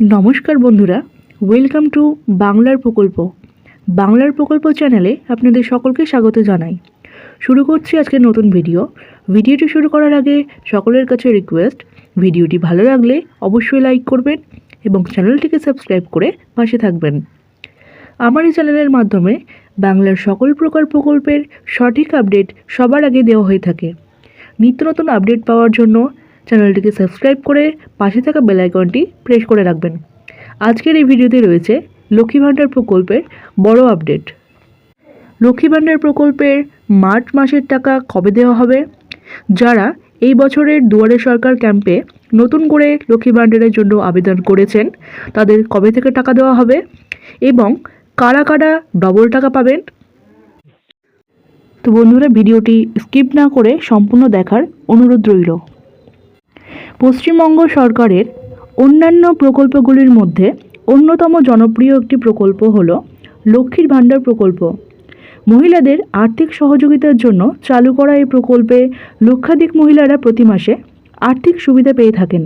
নমস্কার বন্ধুরা welcome to বাংলার প্রকল্প। বাংলার প্রকল্প চ্যানেলে আপনাদের সকলকে স্বাগত জানাই। শুরু করছি আজকের নতুন ভিডিও ভিডিওটি শুরু করার আগে সকলের কাছে রিকোয়েস্ট ভিডিওটি ভালো লাগলে অবশ্যই লাইক করবেন এবং চ্যানেলটিকে সাবস্ক্রাইব করে পাশে থাকবেন। আমার এই চ্যানেলের মাধ্যমে বাংলার সকল প্রকার প্রকল্পের সঠিক আপডেট সবার আগে দেওয়া হয়ে থাকে। নিত্য নতুন আপডেট পাওয়ার জন্য চ্যানেলটিকে সাবস্ক্রাইব করে পাশে থাকা বেল আইকনটি প্রেস করে রাখবেন। আজকের এই ভিডিওতে রয়েছে লক্ষ্মী ভাণ্ডার প্রকল্পের বড় আপডেট। লক্ষ্মী ভাণ্ডার প্রকল্পের মার্চ মাসের টাকা কবে দেওয়া হবে? যারা এই বছরের দুয়ারে সরকার ক্যাম্পে নতুন করে লক্ষ্মী ভাণ্ডারের জন্য আবেদন করেছেন, তাদের কবে থেকে টাকা দেওয়া হবে? এবং কারা কারা ডবল টাকা পাবেন? তো বন্ধুরা, ভিডিওটি স্কিপ না করে সম্পূর্ণ দেখার অনুরোধ রইল। পশ্চিমবঙ্গ সরকারের অন্যান্য প্রকল্পগুলির মধ্যে অন্যতম জনপ্রিয় একটি প্রকল্প হল লক্ষ্মীর ভাণ্ডার প্রকল্প। মহিলাদের আর্থিক সহযোগিতার জন্য চালু করা এই প্রকল্পে লক্ষাধিক মহিলারা প্রতি মাসে আর্থিক সুবিধা পেয়ে থাকেন।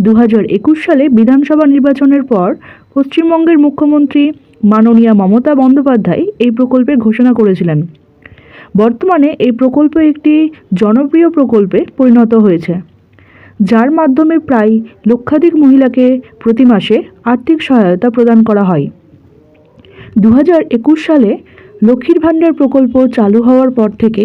দু একুশ সালে বিধানসভা নির্বাচনের পর পশ্চিমবঙ্গের মুখ্যমন্ত্রী মাননীয়া মমতা বন্দ্যোপাধ্যায় এই প্রকল্পের ঘোষণা করেছিলেন। বর্তমানে এই প্রকল্প একটি জনপ্রিয় প্রকল্পে পরিণত হয়েছে। যার মাধ্যমে প্রায় লক্ষাধিক মহিলাকে প্রতি মাসে আর্থিক সহায়তা প্রদান করা হয়। দু হাজার একুশ সালে লক্ষ্মীর ভাণ্ডার প্রকল্প চালু হওয়ার পর থেকে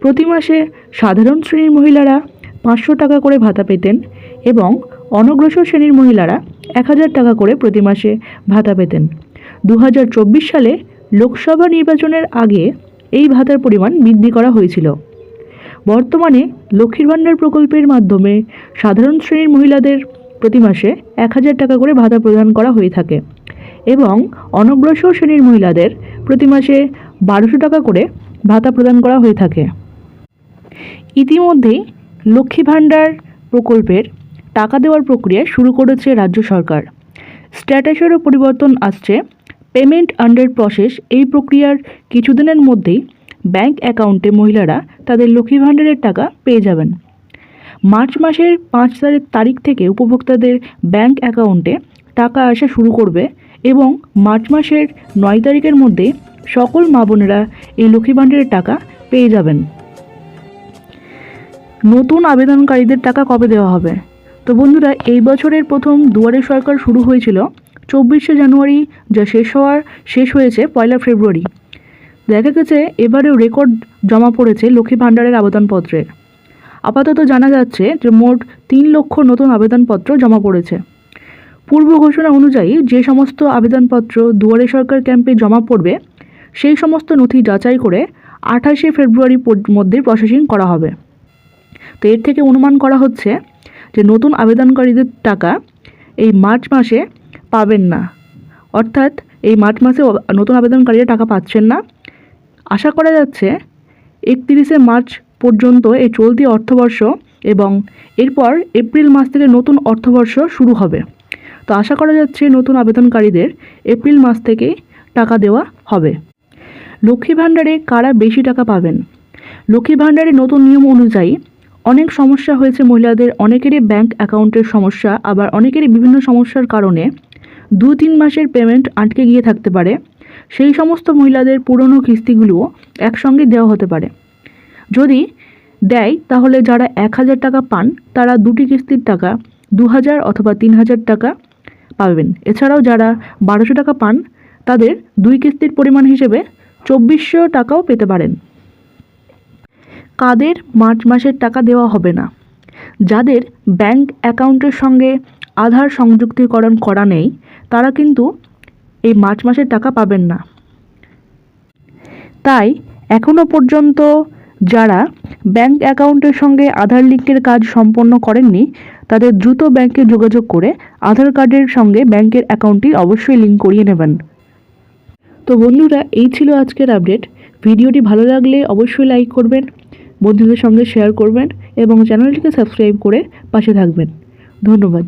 প্রতি মাসে সাধারণ শ্রেণির মহিলারা পাঁচশো টাকা করে ভাতা পেতেন এবং অনগ্রসর শ্রেণির মহিলারা এক হাজার টাকা করে প্রতি মাসে ভাতা পেতেন। দু হাজার চব্বিশ সালে লোকসভা নির্বাচনের আগে এই ভাতার পরিমাণ বৃদ্ধি করা হয়েছিল। বর্তমানে লক্ষ্মীর ভাণ্ডার প্রকল্পের মাধ্যমে সাধারণ শ্রেণির মহিলাদের প্রতি মাসে এক হাজার টাকা করে ভাতা প্রদান করা হয়ে থাকে এবং অনগ্রসর শ্রেণির মহিলাদের প্রতি মাসে বারোশো টাকা করে ভাতা প্রদান করা হয়ে থাকে। ইতিমধ্যেই লক্ষ্মী ভাণ্ডার প্রকল্পের টাকা দেওয়ার প্রক্রিয়া শুরু করেছে রাজ্য সরকার। স্ট্যাটাসেরও পরিবর্তন আসছে পেমেন্ট আন্ডার প্রসেস এই প্রক্রিয়ার কিছুদিনের মধ্যেই ব্যাংক অ্যাকাউন্টে মহিলারা তাদের লক্ষ্মী ভাণ্ডারের টাকা পেয়ে যাবেন। মার্চ মাসের পাঁচ তারিখ থেকে উপভোক্তাদের ব্যাংক অ্যাকাউন্টে টাকা আসা শুরু করবে এবং মার্চ মাসের নয় তারিখের মধ্যে সকল মা বোনেরা এই লক্ষ্মী ভাণ্ডারের টাকা পেয়ে যাবেন। নতুন আবেদনকারীদের টাকা কবে দেওয়া হবে? তো বন্ধুরা, এই বছরের প্রথম দুয়ারে সরকার শুরু হয়েছিল চব্বিশে জানুয়ারি যা শেষ হওয়ার, শেষ হয়েছে পয়লা ফেব্রুয়ারি। দেখা গেছে এবারেও রেকর্ড জমা পড়েছে লক্ষ্মী ভাণ্ডারের আবেদনপত্রের আপাতত জানা যাচ্ছে যে মোট তিন লক্ষ নতুন আবেদনপত্র জমা পড়েছে। পূর্ব ঘোষণা অনুযায়ী যে সমস্ত আবেদনপত্র দুয়ারে সরকার ক্যাম্পে জমা পড়বে, সেই সমস্ত নথি যাচাই করে আঠাশে ফেব্রুয়ারি মধ্যে প্রসেসিং করা হবে। তো এর থেকে অনুমান করা হচ্ছে যে নতুন আবেদনকারীদের টাকা এই মার্চ মাসে পাবেন না। অর্থাৎ এই মার্চ মাসে নতুন আবেদনকারীরা টাকা পাচ্ছেন না। আশা করা যাচ্ছে একত্রিশে মার্চ পর্যন্ত এই চলতি অর্থবর্ষ এবং এরপর এপ্রিল মাস থেকে নতুন অর্থবর্ষ শুরু হবে। তো আশা করা যাচ্ছে নতুন আবেদনকারীদের এপ্রিল মাস থেকে টাকা দেওয়া হবে। লক্ষ্মী ভাণ্ডারে কারা বেশি টাকা পাবেন? লক্ষ্মী ভাণ্ডারের নতুন নিয়ম অনুযায়ী অনেক সমস্যা হয়েছে মহিলাদের, অনেকেরই ব্যাংক অ্যাকাউন্টের সমস্যা, আবার অনেকেরই বিভিন্ন সমস্যার কারণে দু তিন মাসের পেমেন্ট আটকে গিয়ে থাকতে পারে। সেই সমস্ত মহিলাদের পুরনো কিস্তিগুলোও একসঙ্গে দেওয়া হতে পারে। যদি দেয়, তাহলে যারা এক হাজার টাকা পান, তারা দুটি কিস্তির টাকা দু হাজার অথবা তিন হাজার টাকা পাবেন। এছাড়াও যারা বারোশো টাকা পান, তাদের দুই কিস্তির পরিমাণ হিসেবে চব্বিশশো টাকাও পেতে পারেন। কাদের মার্চ মাসের টাকা দেওয়া হবে না? যাদের ব্যাংক অ্যাকাউন্টের সঙ্গে আধার সংযুক্তিকরণ করা নেই, তারা কিন্তু এই মার্চ মাসের টাকা পাবেন না। তাই এখনও পর্যন্ত যারা ব্যাংক অ্যাকাউন্টের সঙ্গে আধার লিঙ্কের কাজ সম্পন্ন করেননি, তাদের দ্রুত ব্যাংকে যোগাযোগ করে আধার কার্ডের সঙ্গে ব্যাংকের অ্যাকাউন্টটি অবশ্যই লিঙ্ক করিয়ে নেবেন। তো বন্ধুরা, এই ছিল আজকের আপডেট। ভিডিওটি ভালো লাগলে অবশ্যই লাইক করবেন, বন্ধুদের সঙ্গে শেয়ার করবেন এবং চ্যানেলটিকে সাবস্ক্রাইব করে পাশে থাকবেন। ধন্যবাদ।